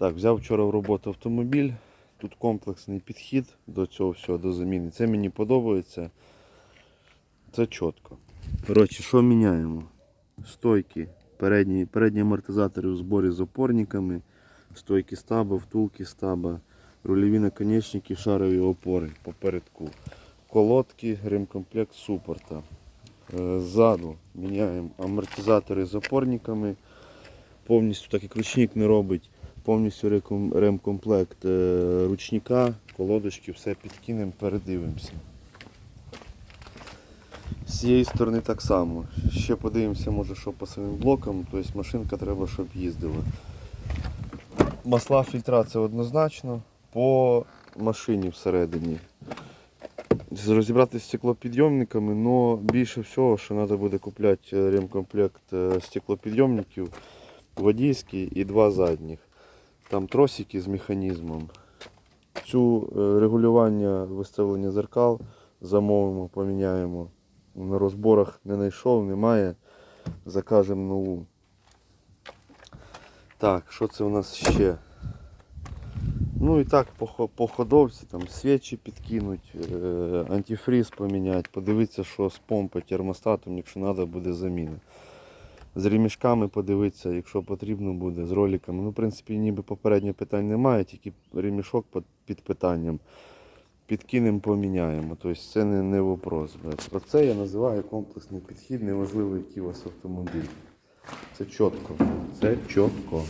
Так, взяв вчора в роботу автомобіль. Тут комплексний підхід до цього всього, до заміни. Це мені подобається. Це чітко. Коротше, що міняємо? Стойки, передні, передні амортизатори у зборі з опорниками, стойки стаба, втулки стаба, рульові наконечники, шарові опори попередку. Колодки, ремкомплект супорта. Е, Ззаду міняємо амортизатори з опорниками. Повністю, так як ручник не робить, повністю ремкомплект е, ручника, колодочки, все підкинемо, передивимося. З цієї сторони так само. Ще подивимося, може, що по самим блокам, тобто машинка треба, щоб їздила. Масла фільтра це однозначно. По машині всередині. Розібратися з стеклопідйомниками, але більше всього, що треба буде купляти е, ремкомплект е, стеклопідйомників водійський і два задніх. Там тросики з механізмом. Цю е, регулювання виставлення зеркал замовимо, поміняємо. На розборах не знайшов, немає. Закажемо нову. Так, що це у нас ще? Ну і так по, ходовці, там свічі підкинуть, е, антифріз поміняти, подивитися, що з помпи термостатом, якщо треба, буде заміна. З ремішками подивитися, якщо потрібно буде, з роликами. Ну, в принципі, ніби попередньо питань немає, тільки ремішок під, під питанням. Підкинемо, поміняємо. Тобто це не, не вопрос. Про це я називаю комплексний підхід, неважливо, який у вас автомобіль. Це чітко. Це чітко.